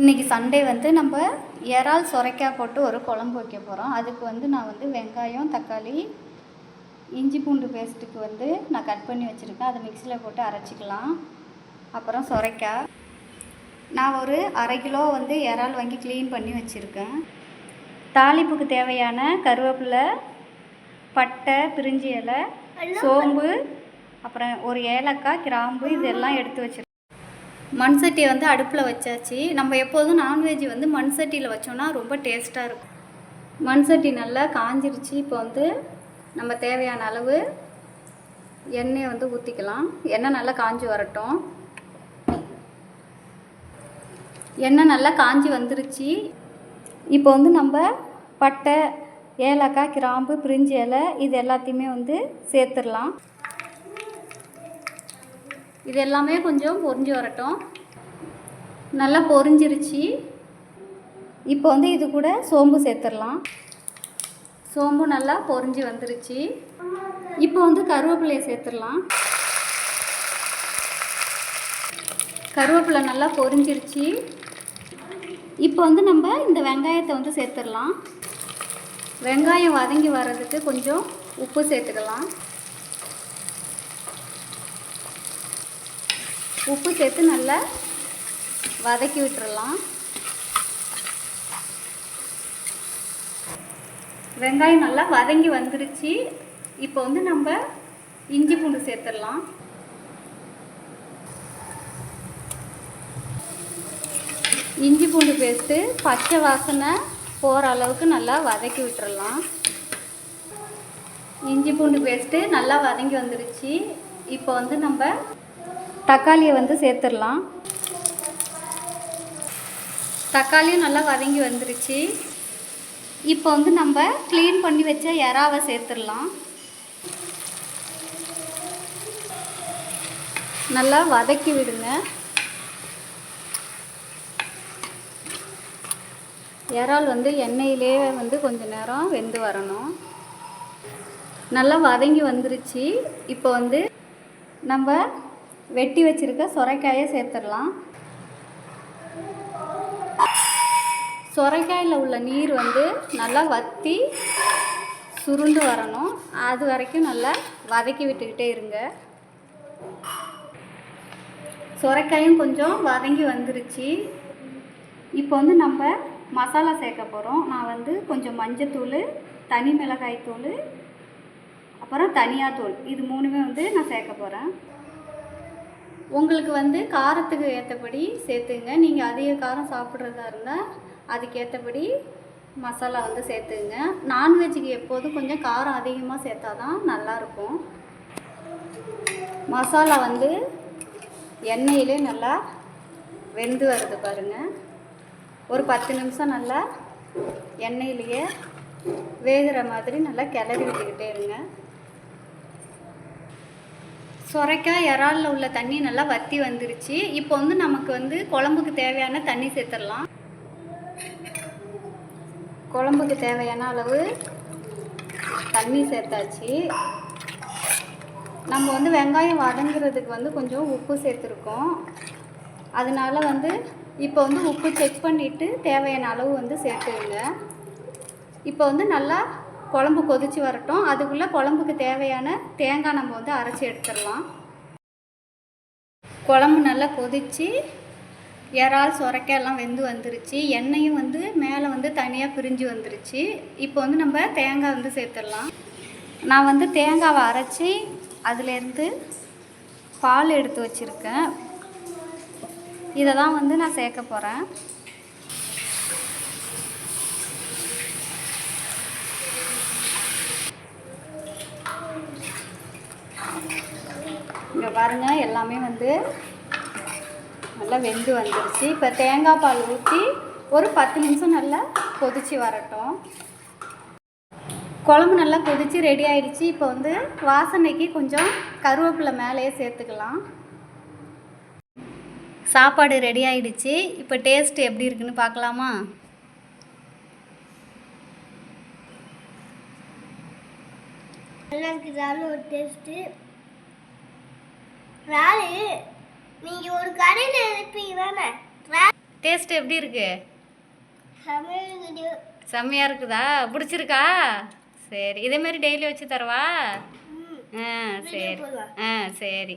இன்றைக்கி சண்டே வந்து நம்ம இறால் சுரைக்காய் போட்டு ஒரு குழம்பு வைக்க போகிறோம் அதுக்கு வந்து நான் வந்து வெங்காயம் தக்காளி இஞ்சி பூண்டு பேஸ்ட்டுக்கு வந்து நான் கட் பண்ணி வச்சுருக்கேன். அதை மிக்சியில் போட்டு அரைச்சிக்கலாம். அப்புறம் சுரைக்காய். நான் ஒரு அரை கிலோ வந்து இறால் வாங்கி க்ளீன் பண்ணி வச்சுருக்கேன். தாளிப்புக்கு தேவையான கருவேப்பிலை பட்டை பிரிஞ்சி இலை சோம்பு அப்புறம் ஒரு ஏலக்காய் கிராம்பு இதெல்லாம் எடுத்து வச்சிருக்கேன். மண் சட்டியை வந்து அடுப்பில் வச்சாச்சு. நம்ம எப்போதும் நான்வெஜ் வந்து மண் சட்டியில் வச்சோம்னா ரொம்ப டேஸ்ட்டாக இருக்கும். மண் சட்டி நல்லா காஞ்சிருச்சு. இப்போ வந்து நம்ம தேவையான அளவு எண்ணெயை வந்து ஊற்றிக்கலாம் எண்ணெய் நல்லா காஞ்சி வரட்டும். எண்ணெய் நல்லா காஞ்சி வந்துருச்சு. இப்போ வந்து நம்ம பட்டை ஏலக்காய் கிராம்பு பிரிஞ்சி இலை இது எல்லாத்தையுமே வந்து சேர்த்துடலாம். இது எல்லாமே கொஞ்சம் பொறிஞ்சு வரட்டும். நல்லா பொறிஞ்சிருச்சு. இப்போ வந்து இது கூட சோம்பு சேர்த்துடலாம். சோம்பு நல்லா பொறிஞ்சு வந்துருச்சு. இப்போ வந்து கருவேப்பிலையை சேர்த்துடலாம். கருவேப்பிலை நல்லா பொறிஞ்சிருச்சு. இப்போ வந்து நம்ம இந்த வெங்காயத்தை வந்து சேர்த்துடலாம். வெங்காயம் வதங்கி வர்றதுக்கு கொஞ்சம் உப்பு சேர்த்துக்கலாம். உப்பு சேர்த்து நல்லா வதக்கி விட்டுறலாம். வெங்காயம் நல்லா வதங்கி வந்துருச்சு. இப்போ வந்து நம்ம இஞ்சி பூண்டு சேர்த்துடலாம். இஞ்சி பூண்டு பேஸ்ட்டு பச்சை வாசனை போகிற அளவுக்கு நல்லா வதக்கி விட்டுறலாம். இஞ்சி பூண்டு பேஸ்ட்டு நல்லா வதங்கி வந்துருச்சு. இப்போ வந்து நம்ம தக்காளியை வந்து சேர்த்துடலாம். தக்காளியும் நல்லா வதங்கி வந்துருச்சு. இப்போ வந்து நம்ம க்ளீன் பண்ணி வச்ச எறாவை சேர்த்துடலாம். நல்லா வதக்கி விடுங்க. இறால் வந்து எண்ணெயிலே வந்து கொஞ்ச நேரம் வெந்து வரணும். நல்லா வதங்கி வந்துருச்சு. இப்போ வந்து நம்ம வெட்டி வச்சிருக்க சுரைக்காயை சேர்த்துடலாம். சுரைக்காயில் உள்ள நீர் வந்து நல்லா வற்றி சுருண்டு வரணும். அது வரைக்கும் நல்லா வதக்கி விட்டுக்கிட்டே இருங்க. சுரைக்காயும் கொஞ்சம் வதங்கி வந்துருச்சு. இப்போ வந்து நம்ம மசாலா சேர்க்க போகிறோம் நான் வந்து கொஞ்சம் மஞ்சத்தூள் தனி மிளகாய் தூள் அப்புறம் தனியாத்தூள். இது மூணுமே வந்து நான் சேர்க்க போகிறேன் உங்களுக்கு வந்து காரத்துக்கு ஏற்றபடி சேர்த்துங்க. நீங்கள் அதிக காரம் சாப்பிட்றதா இருந்தால் அதுக்கேற்றபடி மசாலா வந்து சேர்த்துங்க. நான்வெஜ்ஜுக்கு எப்போதும் கொஞ்சம் காரம் அதிகமாக சேர்த்தா தான் நல்லாயிருக்கும். மசாலா வந்து எண்ணெயிலே நல்லா வெந்து வருது பாருங்கள் ஒரு பத்து நிமிஷம் நல்லா எண்ணெயிலேயே வேகிற மாதிரி நல்லா கிளறி விட்டுக்கிட்டே இருங்க. சுரைக்காய் இறாலில் உள்ள தண்ணி நல்லா வற்றி வந்துருச்சு. இப்போ வந்து நமக்கு வந்து குழம்புக்கு தேவையான தண்ணி சேர்த்துடலாம். குழம்புக்கு தேவையான அளவு தண்ணி சேர்த்தாச்சு. நம்ம வந்து வெங்காயம் வதங்குறதுக்கு வந்து கொஞ்சம் உப்பு சேர்த்துருக்கோம். அதனால வந்து இப்போ வந்து உப்பு செக் பண்ணிவிட்டு தேவையான அளவு வந்து சேர்த்துருங்க இப்போ வந்து நல்லா குழம்பு கொதிச்சு வரட்டும். அதுக்குள்ளே குழம்புக்கு தேவையான தேங்காய் நம்ம வந்து அரைச்சி எடுத்துடலாம். குழம்பு நல்லா கொதிச்சு இறால் சுரைக்காயெல்லாம் வெந்து வந்துருச்சு. எண்ணெயும் வந்து மேலே வந்து தனியாக பிரிஞ்சு வந்துருச்சு. இப்போ வந்து நம்ம தேங்காய் வந்து சேர்த்துடலாம். நான் வந்து தேங்காவை அரைச்சி அதுலேருந்து பால் எடுத்து வச்சுருக்கேன். இதை தான் வந்து நான் சேர்க்க போகிறேன் இங்கே பாருங்கள் எல்லாமே வந்து நல்லா வெந்து வந்துருச்சு. இப்போ தேங்காய் பால் ஊற்றி ஒரு பத்து நிமிஷம் நல்லா கொதிச்சு வரட்டும். குழம்பு நல்லா கொதிச்சு ரெடி ஆயிடுச்சு. இப்போ வந்து வாசனைக்கு கொஞ்சம் கருவேப்பிலை மேலேயே சேர்த்துக்கலாம். சாப்பாடு ரெடி ஆயிடுச்சு. இப்போ டேஸ்ட் எப்படி இருக்குன்னு பார்க்கலாமா? நல்லா இருக்குதான்னு ஒரு டேஸ்ட்டு இறாலு நீங்கள் ஒரு கடையில் இருப்பீங்க தானே டேஸ்ட் எப்படி இருக்கு? செம்மையாக இருக்குதா. பிடிச்சிருக்கா? சரி இதே மாதிரி டெய்லி வச்சு தரவா? ஆ சரி. ஆ சரி.